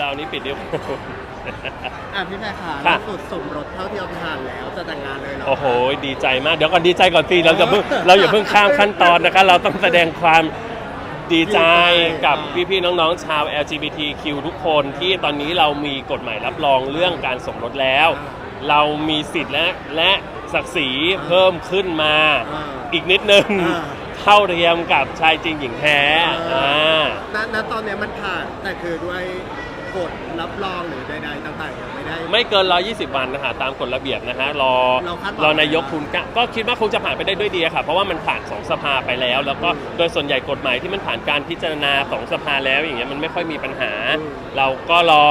เรานี้ปิดเรียบร้อยอะพี่แพรขาค่ะล่าสุดสมรสเท่าเทียมทานแล้วจะแต่งงานเลยเหรอ โอ้โห ดีใจมาก เดี๋ยวก่อนดีใจก่อนสิเราอย่าเพิ่งเราอย่าเพิ่งข้ามขั้นตอนนะคะ เราต้องแสดงความดีใจกับพี่ๆน้องๆชาว LGBTQ ทุกคนที่ตอนนี้เรามีกฎหมายรับรองเรื่องการสมรสแล้ว เรามีสิทธิ์และและศักดิ์ศรีเพิ่มขึ้นมาอ่าอีกนิดนึงอ่า เท่าเทียมกับชายจริงหญิงแท้อ่าอ่าณณตอนเนี้ยมันผ่านแต่คือด้วย กฎรับรองหรือใดๆต่างๆยังไม่ได้ ไม่เกิน 120 วันนะคะตามกฎระเบียบนะฮะรอเราคาดหวัง รอนายกทุนกะก็คิดว่าคงจะผ่านไปได้ด้วยดีอะค่ะเพราะว่ามันผ่านสองสภาไปแล้ว แล้วก็โดยส่วนใหญ่กฎหมายที่มันผ่านการพิจารณาสองสภาแล้วอย่างเงี้ยมันไม่ค่อยมีปัญหาอืมเราก็รอ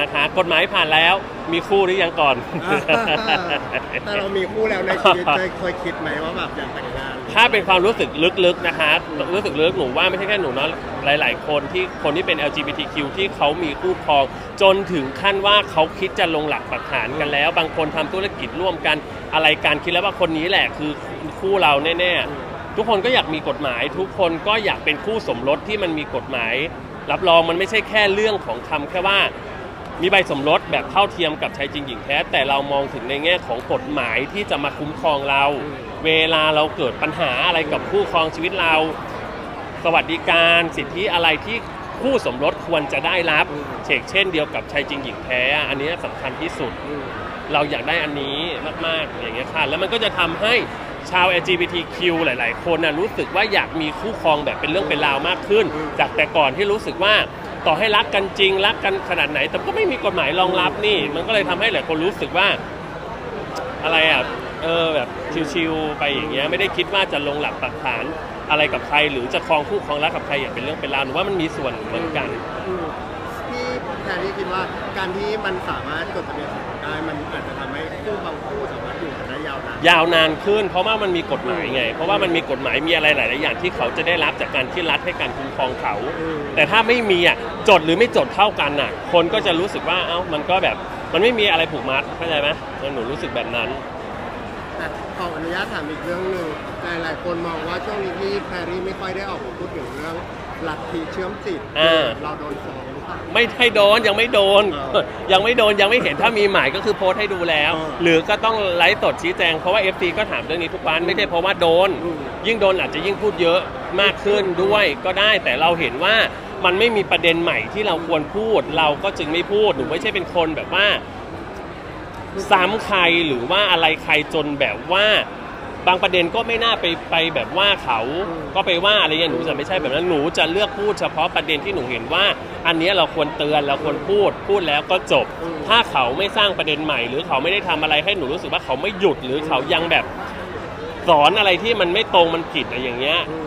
นะคะ กฎหมายผ่านแล้วมีคู่หรือยังก่อน แต่เรามีคู่แล้วในชีวิตเคยเคยคิดไหมว่าแบบอยากแต่งงาน ถ้าเป็นความรู้สึกลึกๆนะคะ รู้สึกลึกหนูว่าไม่ใช่แค่หนูเนาะหลาย ๆ คนที่คนที่เป็น LGBTQ ที่เขามีคู่ครอง จนถึงขั้นว่าเขาคิดจะลงหลักปักฐานกันแล้ว บางคนทำธุรกิจร่วมกันอะไรการคิดแล้วว่าคนนี้แหละคือคู่เราแน่ๆทุกคนก็อยากมีกฎหมาย ทุกคนก็อยากเป็นคู่สมรสที่มันมีกฎหมาย รับรองมันไม่ใช่แค่เรื่องของคำแค่ว่า มีใบสมรสแบบเท่าเทียมกับชายจริงหญิงแท้ แต่เรามองถึงในแง่ของกฎหมายที่จะมาคุ้มครองเราอืมเวลาเราเกิดปัญหาอะไรกับคู่ครองชีวิตเรา สวัสดิการสิทธิอะไรที่คู่สมรสควรจะได้รับเชกเช่นเดียวกับชายจริงหญิงแท้ อันนี้สำคัญที่สุดอืมเราอยากได้อันนี้มากๆอย่างเงี้ยค่ะแล้วมันก็จะทำให้ชาว LGBTQ หลาย ๆ คนนะรู้สึกว่าอยากมีคู่ครองแบบเป็นเรื่องเป็นราวมากขึ้น จากแต่ก่อนที่รู้สึกว่า ต่อให้รักกันจริงรักกันขนาดไหน แต่ก็ไม่มีกฎหมายรองรับนี่ มันก็เลยทำให้หลายคนรู้สึกว่า อะไรอะเออแบบชิวๆไปอย่างเงี้ยไม่ได้คิดว่าจะลงหลักปักฐานอะไรกับใคร หรือจะครองคู่ครองรักกับใครอย่างเป็นเรื่องเป็นราวหนูว่ามันมีส่วนเหมือนกันอืมพี่แทนที่คิดว่าการที่มันสามารถจดทะเบียนสมรสได้มันอาจจะทำให้คู่บางคู่สามารถ ยู่กันได้ยาวนานยาวนานขึ้น เพราะว่ามันมีกฎหมายไง เพราะว่ามันมีกฎหมายมีอะไรหลาย ๆ อย่างที่เขาจะได้รับจากการที่รัฐให้การคุ้มครองเขาอืมแต่ถ้าไม่มีอะจดหรือไม่จดเท่ากันอะ คนก็จะรู้สึกว่าเอ้ามันก็แบบมันไม่มีอะไรผูกมัดเข้าใจไหมหนูรู้สึกแบบนั้นแต่ขออนุญาตถามอีกเรื่องหนึ่งหลายๆคนมองว่าช่วงนี้ที่แพรรี่ไม่ค่อยได้ออกมาพูดถึงเรื่องลัทธิเชื่อมจิตอ่า เราโดนฟ้อง หรือเปล่าไม่ให้โดนยังไม่โดนอ่ายังไม่โดนยังไม่เห็นถ้ามีหมายก็คือโพสต์ให้ดูแล้วอ่าหรือก็ต้องไลฟ์สดชี้แจงเพราะว่า FT ก็ถามเรื่องนี้ทุกวันไม่ใช่เพราะว่าโดน อืม ยิ่งโดนอาจจะยิ่งพูดเยอะมากขึ้นด้วยก็ได้แต่เราเห็นว่ามันไม่มีประเด็นใหม่ที่เราควรพูด เราก็จึงไม่พูดหนูไม่ใช่เป็นคนแบบว่า ซ้ำใครหรือว่าอะไรใครจนแบบว่า บางประเด็นก็ไม่น่าไปไปแบบว่าเขาอืมก็ไปว่าอะไรเงี้ยหนูจะไม่ใช่แบบนั้นหนูจะเลือกพูดเฉพาะประเด็นที่หนูเห็นว่า อันเนี้ยเราควรเตือนเราควรพูดพูดแล้วก็จบ ถ้าเขาไม่สร้างประเด็นใหม่ หรือเขาไม่ได้ทำอะไรให้หนูรู้สึกว่าเขาไม่หยุดหรือเขายังแบบสอนอะไรที่มันไม่ตรงมันผิดอะไรอย่างเงี้ยอืม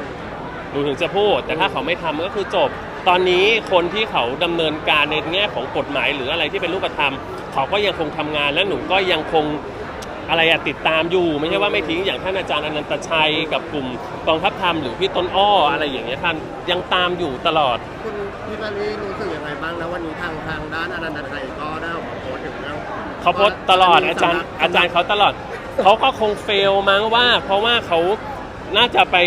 หนูถึงจะพูด แต่ถ้าเขาไม่ทำก็คือจบ ตอนนี้คนที่เขาดำเนินการในแง่ของกฎหมาย หรืออะไรที่เป็นรูปธรรม เขาก็ยังคงทำงานและหนูก็ยังคง อะไรอะติดตามอยู่ ไม่ใช่ว่าไม่ทิ้งอย่างท่านอาจารย์อนันตชัยกับกลุ่มกองทัพธรรมหรือพี่ต้นอ้ออะไรอย่างเงี้ยท่านยังตามอยู่ตลอด คุณพี่แพรรี่รู้สึกยังไงบ้างนะวันนี้ทางทางด้านอนันตชัยก็ได้ออกมาโพสต์ถึงเรื่องเขาโพสต์ตลอดอาจารย์อาจารย์เขาตลอด เขาก็คงเฟลมั้งว่า เพราะว่าเขาน่าจะไป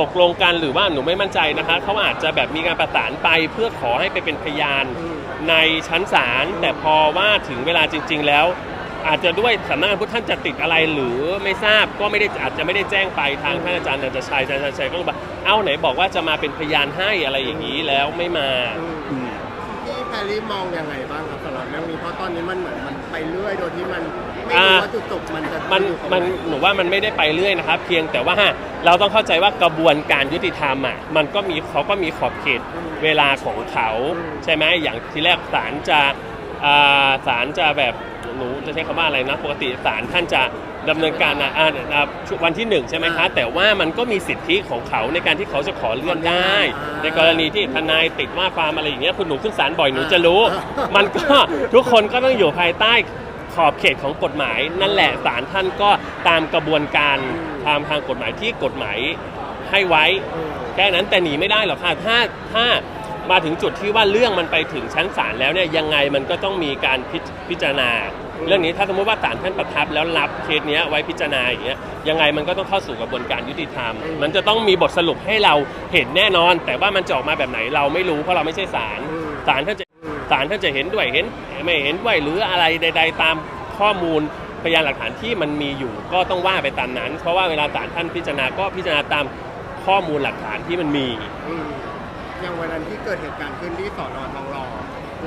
ตกลงกันหรือว่าหนูไม่มั่นใจนะคะเขาอาจจะแบบมีการประสานไปเพื่อขอให้ไปเป็นพยานอืมในชั้นศาลแต่พอว่าถึงเวลาจริง ๆ แล้ว อาจจะด้วยสำนักงานพุทธท่านจะติดอะไรหรือไม่ทราบก็ไม่ได้อาจจะไม่ได้แจ้งไปทางท่านอาจารย์นันทชัยอาจารย์นันทชัยก็เลยบอกเอ้าไหนบอกว่าจะมาเป็นพยานให้อะไรอย่างนี้แล้วไม่มาอืมอืมพี่แพรรี่มองยังไงบ้างครับสำหรับเรื่องนี้เพราะตอนนี้มันเหมือนมันไปเรื่อยโดยที่มันไม่รู้อ่าว่าจุดจบมันจะมันอยู่ตรงไหมันหนูว่ามันไม่ได้ไปเรื่อยนะครับ เพียงแต่ว่าเราต้องเข้าใจว่ากระบวนการยุติธรรมอะมันก็มีเขาก็มีขอบเขตเวลาของเขา ใช่ไหมอย่างที่แรกศาลจะอ่าศาลจะแบบ หนูจะใช้คำว่าอะไรนะ ปกติศาลท่านจะดำเนินการอะอ่าอ่าวันที่หนึ่งใช่ไหมคะ แต่ว่ามันก็มีสิทธิของเขาในการที่เขาจะขอเลื่อนได้ ในกรณีที่ทนายติดว่าความอะไรอย่างเงี้ยคุณหนูขึ้นศาลบ่อยหนูจะรู้ มันก็ทุกคนก็ต้องอยู่ภายใต้ขอบเขตของกฎหมาย นั่นแหละศาลท่านก็ตามกระบวนการตามทางกฎหมายที่กฎหมายให้ไว้อืมแค่นั้นแต่หนีไม่ได้หรอกค่ะถ้าถ้ามาถึงจุดที่ว่าเรื่องมันไปถึงชั้นศาลแล้วเนี่ยยังไงมันก็ต้องมีการพิจพิจารณา เรื่องนี้ถ้าสมมติว่าศาลท่านประทับแล้วรับเคสเนี้ยไว้พิจารณาอย่างเงี้ยยังไงมันก็ต้องเข้าสู่กระบวนการยุติธรรม มันจะต้องมีบทสรุปให้เราเห็นแน่นอน แต่ว่ามันจะออกมาแบบไหนเราไม่รู้เพราะเราไม่ใช่ศาลศาลท่านจะอืมศาลท่านจะเห็นด้วยเห็นไม่เห็นด้วยหรืออะไรใด ๆ ตามข้อมูลพยานหลักฐานที่มันมีอยู่ก็ต้องว่าไปตามนั้น เพราะว่าเวลาศาลท่านพิจารณาก็พิจารณาตามข้อมูลหลักฐานที่มันมีอืมอย่างวันนั้นที่เกิดเหตุการณ์ขึ้นที่สอนอทองหล่อ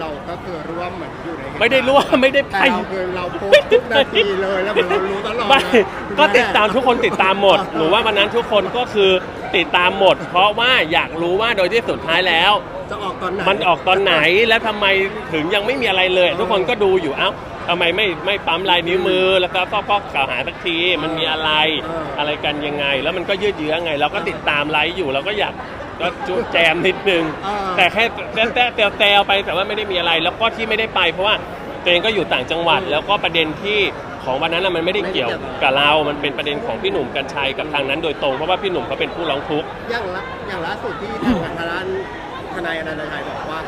เราก็คือร่วมเหมือนอยู่ในเหตุกาณ์ไม่ได้ร่วมไม่ได้ไป แต่เราคือเราโพสต์ทุกนาทีเลยแล้วเหมือนเรารู้ตลอดไม่นะก็ติดตามทุกคนติดตามหมดหนูว่าวันนั้นทุกคนก็คือติดตามหมด เพราะว่าอยากรู้ว่าโดยที่สุดท้ายแล้ว จะออกตอนไหน มันออกตอนไหนแล้วทำไมถึงยังไม่มีอะไรเลย ทุกคนก็ดูอยู่เอ้าทำไมไม่ไม่ปั๊มลายนิ้วมือแล้วก็ก็ก็กล่าวหาสักทีมันมีอะไรอะไรกันยังไง แล้วมันก็ยืดเยื้อไง เราก็ติดตามไลฟ์อยู่เราก็อยาก ก็จุแจมนิดนึงเออแต่แค่แต่แต่แต่แตวไปแต่ว่าไม่ได้มีอะไร แล้วก็ที่ไม่ได้ไป เพราะว่าตัวเองก็อยู่ต่างจังหวัด แล้วก็ประเด็นที่ของวันนั้นน่ะมันไม่ได้เกี่ยวกับเรา มันเป็นประเด็นของพี่หนุ่มกัญชัยกับทางนั้นโดยตรงเพราะว่าพี่หนุ่มเขาเป็นผู้ร้องทุกข์ อย่างละอย่างล่าสุดที่ทางทางด้านทนายอนันตชัยบอกว่า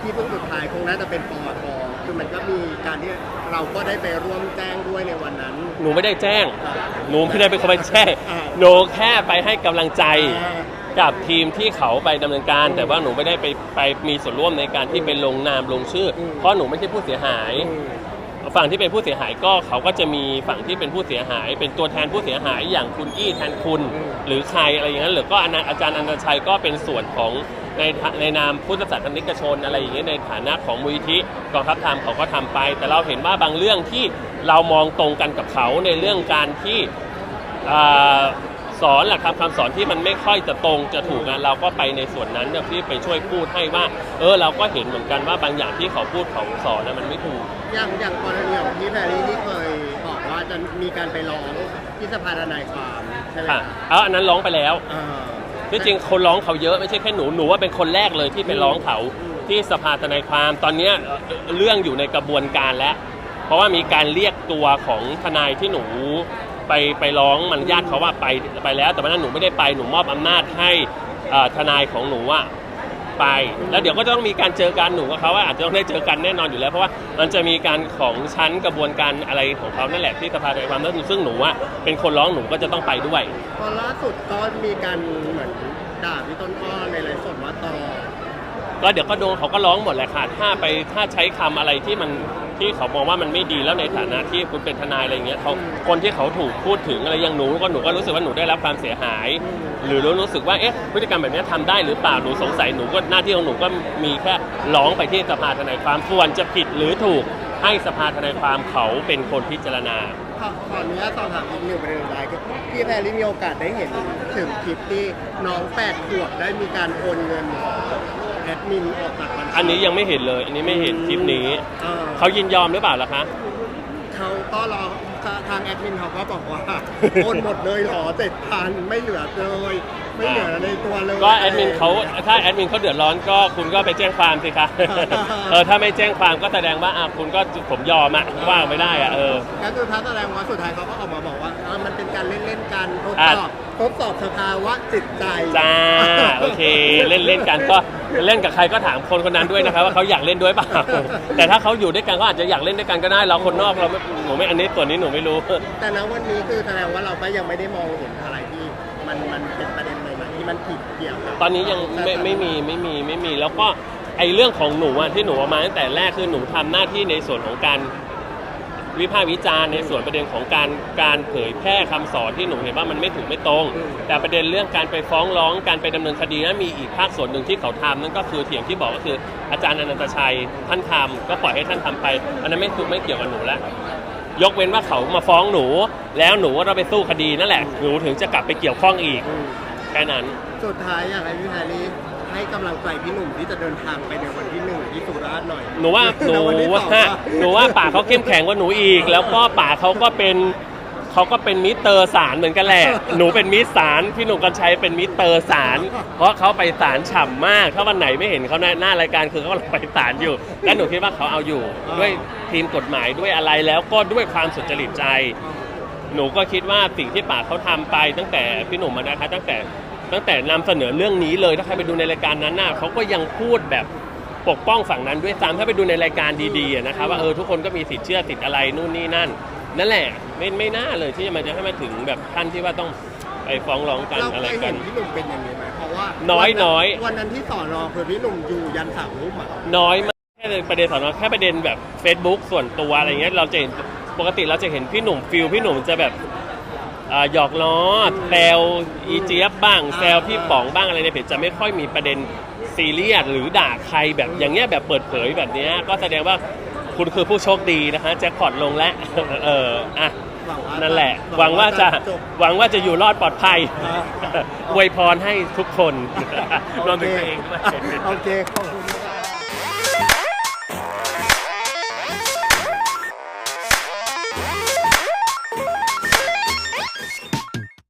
ที่เพิ่งสุดท้ายคงน่าจะเป็นปอทคือมันก็มีการที่เราก็ได้ไปร่วมแจ้งด้วยในวันนั้น หนูไม่ได้แจ้งอ่าหนูไม่ได้เป็นคนไปแจ้งอ่า หนูแค่ไปให้กำลังใจ อ่า กับทีมที่เขาไปดำเนินการ แต่ว่าหนูไม่ได้ไปไปมีส่วนร่วมในการที่เป็นลงนามลงชื่ออมเพราะหนูไม่ใช่ผู้เสียหายอืมฝั่งที่เป็นผู้เสียหายก็เขาก็จะมีฝั่งที่เป็นผู้เสียหาย เป็นตัวแทนผู้เสียหายอย่างคุณอี้แทนคุณ หรือใครอะไรอย่างนั้นหรือก็อนาอาจารย์อนันตชัยก็เป็นส่วนของในในนามพุทธศาสนิกชนอะไรอย่างเงี้ยในฐานะของมูลทิกองทัพธรรมเขาก็ทำไป แต่เราเห็นว่าบางเรื่องที่เรามองตรงกันกับเขาในเรื่องการที่อ่า สอนหลักธรรมคำสอนที่มันไม่ค่อยจะตรงจะถูกนะเราก็ไปในส่วนนั้นเนี่ยที่ไปช่วยพูดให้ว่า เออเราก็เห็นเหมือนกันว่าบางอย่างที่เขาพูดเขาสอนนะมันไม่ถูก อย่างอย่างกรณีของพี่แพรรี่ที่เคยบอกว่าจะมีการไปร้องที่สภาทนายความใช่ไหมค่ะคะเอาอันนั้นร้องไปแล้วอ่าที่จริงคนร้องเขาเยอะไม่ใช่แค่หนูหนูว่าเป็นคนแรกเลยที่ไปร้องเขาอืมที่สภาทนายความตอนเนี้ยเอ่อเรื่องอยู่ในกระบวนการแล้ว เพราะว่ามีการเรียกตัวของทนายที่หนู ไปไปร้องมันญาติเขาว่าไปไปแล้ว แต่วันนั้นหนูไม่ได้ไปหนูมอบอำนาจให้ทนายของหนูอะไป แล้วเดี๋ยวก็จะต้องมีการเจอกันหนูกับเขาว่าอาจจะต้องได้เจอกันแน่นอนอยู่แล้วเพราะว่ามันจะมีการของชั้นกระบวนการอะไรของเขานั่นแหละที่สภาทนายความแล้วซึ่งหนูอะเป็นคนร้องหนูก็จะต้องไปด้วยตอนล่าสุดก็มีการเหมือนด่าพี่ต้นอ้อในไลฟ์สดว่าต่อ ก็เดี๋ยวก็โดนเขาก็ร้องหมดแหละค่ะถ้าไปถ้าใช้คำอะไรที่มันที่เขามองว่ามันไม่ดีแล้วในฐานะที่คุณเป็นทนายอะไรเงี้ยเขาคนที่เขาถูกพูดถึงอะไรอย่างหนูก็หนูก็รู้สึกว่าหนูได้รับความเสียหาย หรือรู้สึกว่าเอ๊ะพฤติกรรมแบบนี้ทำได้หรือเปล่าหนูสงสัยหนูก็หน้าที่ของหนูก็มีแค่ร้องไปที่สภาทนายความส่วนจะผิดหรือถูกให้สภาทนายความเขาเป็นคนพิจารณา ขอขออนุญาตสอบถามอีกหนึ่งประเด็นสุดท้ายคือพี่แพรรี่มีโอกาสได้เห็นถึงคลิปที่น้องแปดขวบได้มีการโอนเงินแอดมินออกจากบัญชีอันนี้ยังไม่เห็นเลย อันนี้ไม่เห็นคลิปนี้ เออเขายินยอมหรือเปล่าล่ะคะ เขาก็รอทางแอดมินเขาก็บอกว่า โอนหมดเลยเหรอเจ็ดพันไม่เหลือเลย ไม่เหลือในตัวเลยก็แอดมินเขาถ้าแอดมินเขาเดือดร้อนก็คุณก็ไปแจ้งความสิคะเออถ้าไม่แจ้งความก็แสดงว่าอะคุณก็ผมยอมอะว่าไม่ได้อะเออก็คือท้าแสดงว่าสุดท้ายเขาก็ออกมาบอกว่าเออมันเป็นการเล่นเล่นๆกันทดอะสอบทดสอบสภาวะจิตใจ จ้าโอเคเล่นเล่นกันก็เล่นกับใครก็ถามคนคนนั้นด้วยนะครับว่าเขาอยากเล่นด้วยเปล่าแต่ถ้าเขาอยู่ด้วยกันก็อาจจะอยากเล่นด้วยกันก็ได้เราคนนอกเราไม่หนูไม่อันนี้ส่วนนี้หนูไม่รู้ แต่ณวันนี้คือแสดงว่าเราก็ยังไม่ได้มองเห็นอะไรที่ มันมันเป็นประเด็นใหม่ๆที่มันผิดเกี่ยวกับตอนนี้ยังไม่ไม่มีไม่มีไม่มีแล้วก็ไอเรื่องของหนูอะที่หนูเอามาตั้งแต่แรกคือหนูทำหน้าที่ในส่วนของการวิพากษ์วิจารณ์ในส่วนประเด็นของการการเผยแพร่คำสอนที่หนูเห็นว่ามันไม่ถูกไม่ตรง แต่ประเด็นเรื่องการไปฟ้องร้องการไปดำเนินคดีนั้นมีอีกภาคส่วนหนึ่งที่เขาทำนั่นก็คือเถียงที่บอกก็คืออาจารย์อนันตชัยท่านทำก็ปล่อยให้ท่านทำไปอันนั้นไม่คือไม่เกี่ยวกับหนูแล้ว ยกเว้นว่าเขามาฟ้องหนู แล้วหนูก็ต้องไปสู้คดีนั่นแหละ หนูถึงจะกลับไปเกี่ยวข้องอีกอืมแค่นั้น สุดท้ายอยากให้พี่แพรรี่ให้กำลังใจพี่หนุ่มที่จะเดินทางไปในวันที่หนึ่งที่สุราษฎร์หน่อยหนูว่าหนูแล้ววันที่ว่าสองอะหนูว่าป่าเขาเข้มแข็งกว่าหนูอีก แล้วก็ป่าเขาก็เป็น เขาก็เป็นมิสเตอร์สารเหมือนกันแหละ หนูเป็นมิสสารพี่หนุ่มกัญชัยเป็นมิสเตอร์สาร เพราะเขาไปสารฉ่ำมาก ถ้าวันไหนไม่เห็นเขาในหน้ารายการคือเขากำลังไปสารอยู่ และหนูคิดว่าเขาเอาอยู่ ด้วยทีมกฎหมายด้วยอะไรแล้วก็ด้วยความสุจริตใจ หนูก็คิดว่าสิ่งที่ป่าเขาทำไปตั้งแต่พี่หนุ่มมานะคะตั้งแต่ตั้งแต่นำเสนอเรื่องนี้เลยถ้าใครไปดูในรายการนั้นน่ะเขาก็ยังพูดแบบปกป้องฝั่งนั้นด้วยซ้ำถ้าไปดูในรายการดีๆอะนะคะว่าเออทุกคนก็มีสิทธิ์เชื่อสิทธิ์อะไรนู่นนี่นั่น นั่นแหละไม่ไม่น่าเลยที่มันจะให้มาถึงแบบท่านที่ว่าต้องไปฟ้องร้องกันเราอะไรเคยกัเห็น นพี่หนุ่มเป็นอย่างนี้ไหมเพราะว่าน้อยวัน้อย วันนั้นที่สอนรอคือพี่หนุ่มอยู่ยันสามทุ่มอะน้อยมากแค่ประเด็นสอนอแค่ประเด็นแบบ Facebook ส่วนตัวอะไรเงี้ยเราจะเห็นปกติเราจะเห็นพี่หนุ่มฟิลพี่หนุ่มจะแบบอ่าหยอกล้อแซวอีเจี๊ยบบ้างแซวพี่ป๋องบ้างอะไรในเพจจะไม่ค่อยมีประเด็นซีเรียสหรือด่าใครแบบอย่างเงี้ยแบบเปิดเผยแบบเนี้ยก็แสดงว่า คุณคือผู้โชคดีนะฮะแจ็คพอตลงแล้วเอออะหวังว่านั่นแหละ หวังว่าจะจบหวังว่าจะอยู่รอดปลอดภัยอ่าอวยพรให้ทุกคนรวมถึงตัวเองด้วย โอเคขอบคุณ